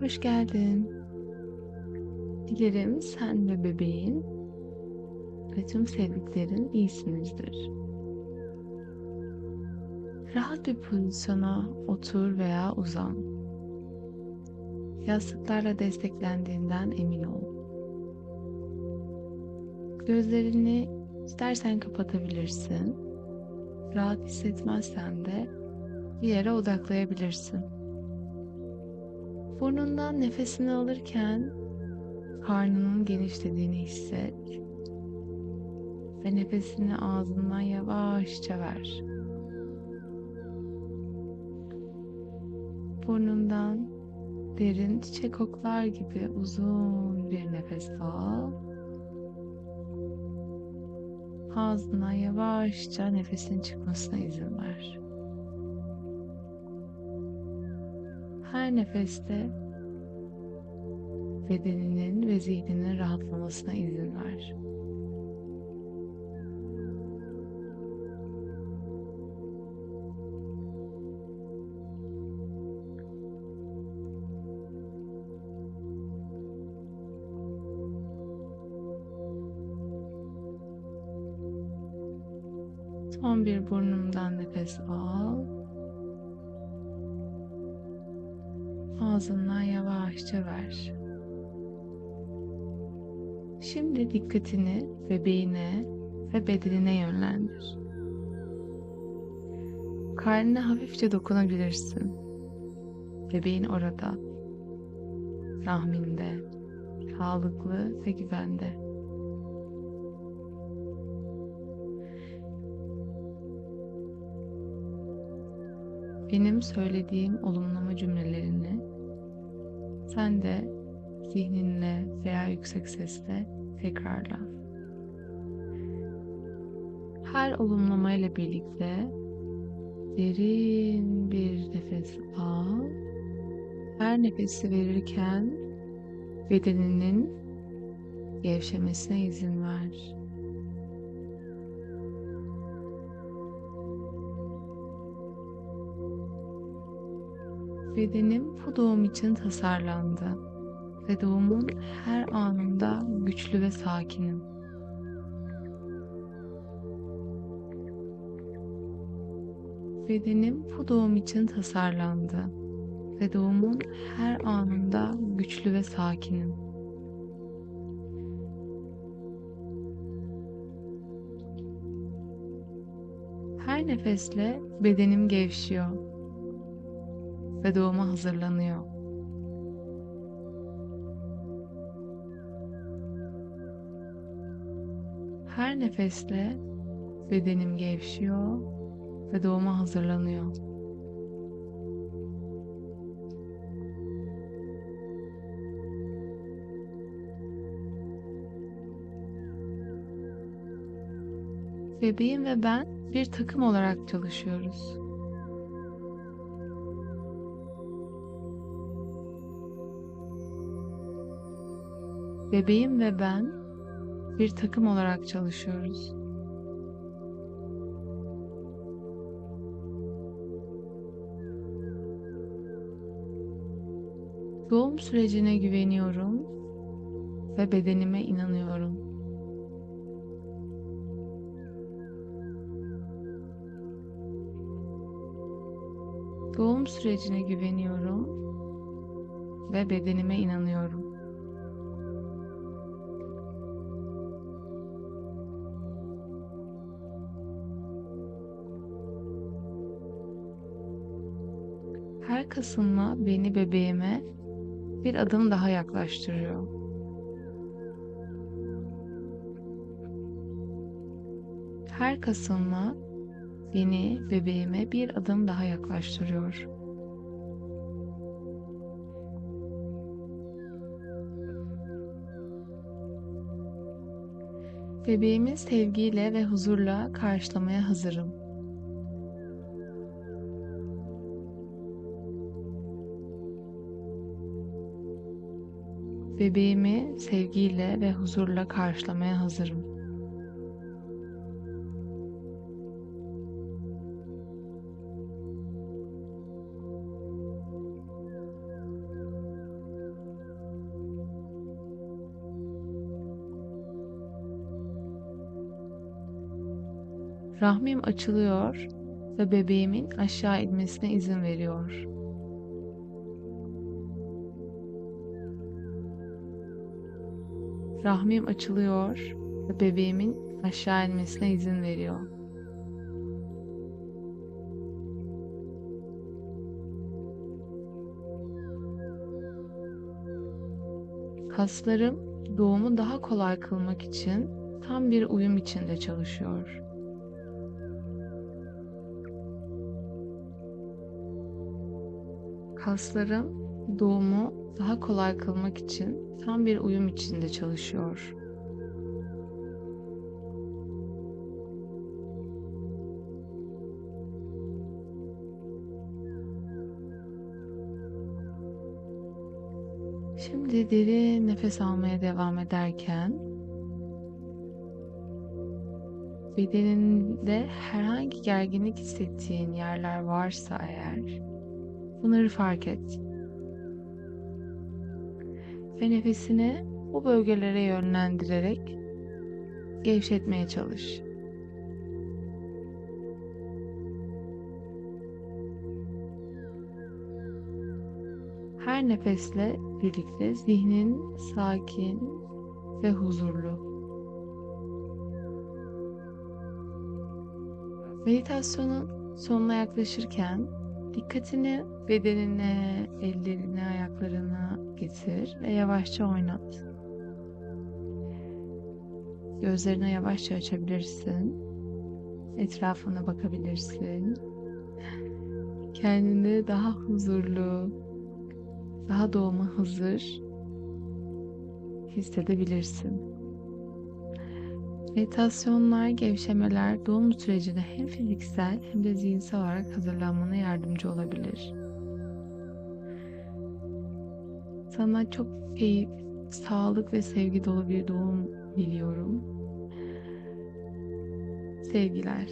Hoş geldin. Dilerim sen ve bebeğin ve tüm sevdiklerin iyisinizdir. Rahat bir pozisyona otur veya uzan. Yastıklarla desteklendiğinden emin ol. Gözlerini istersen kapatabilirsin. Rahat hissetmezsen de bir yere odaklayabilirsin. Burnundan nefesini alırken karnının genişlediğini hisset ve nefesini ağzından yavaşça ver. Burnundan derin çiçek koklar gibi uzun bir nefes al. Ağzından yavaşça nefesin çıkmasına izin ver. Her nefeste bedeninin ve zihninin rahatlamasına izin ver. Son bir burnumdan nefes al. Ağzından yavaşça ver. Şimdi dikkatini bebeğine ve bedenine yönlendir. Karnına hafifçe dokunabilirsin. Bebeğin orada. Rahminde. Sağlıklı ve güvende. benim söylediğim olumlama cümlelerini sen de zihninle veya yüksek sesle tekrarla. Her olumlama ile birlikte derin bir nefes al. Her nefesi verirken bedeninin gevşemesine izin ver. Bedenim bu doğum için tasarlandı ve doğumun her anında güçlü ve sakinim. Bedenim bu doğum için tasarlandı ve doğumun her anında güçlü ve sakinim. Her nefesle bedenim gevşiyor ve doğuma hazırlanıyor. Her nefesle bedenim gevşiyor ve doğuma hazırlanıyor. Bebeğim ve ben bir takım olarak çalışıyoruz. Bebeğim ve ben bir takım olarak çalışıyoruz. Doğum sürecine güveniyorum ve bedenime inanıyorum. Doğum sürecine güveniyorum ve bedenime inanıyorum. Her kasılma beni bebeğime bir adım daha yaklaştırıyor. Her kasılma beni bebeğime bir adım daha yaklaştırıyor. Bebeğimi sevgiyle ve huzurla karşılamaya hazırım. bebeğimi sevgiyle ve huzurla karşılamaya hazırım. Rahmim açılıyor ve bebeğimin aşağı inmesine izin veriyor. Rahmim açılıyor ve bebeğimin aşağı inmesine izin veriyor. Kaslarım doğumu daha kolay kılmak için tam bir uyum içinde çalışıyor. Kaslarım doğumu daha kolay kılmak için tam bir uyum içinde çalışıyor. Şimdi derin nefes almaya devam ederken bedeninde herhangi gerginlik hissettiğin yerler varsa eğer bunları fark et. Ve nefesini bu bölgelere yönlendirerek gevşetmeye çalış. Her nefesle birlikte zihnin sakin ve huzurlu. Meditasyonun sonuna yaklaşırken dikkatini bedenine, ellerine, ayaklarına getir ve yavaşça oynat. Gözlerini yavaşça açabilirsin. Etrafına bakabilirsin. Kendini daha huzurlu, daha doğuma hazır hissedebilirsin. Meditasyonlar, gevşemeler doğum sürecine hem fiziksel hem de zihinsel olarak hazırlanmana yardımcı olabilir. Sana çok keyif, sağlık ve sevgi dolu bir doğum diliyorum. Sevgiler.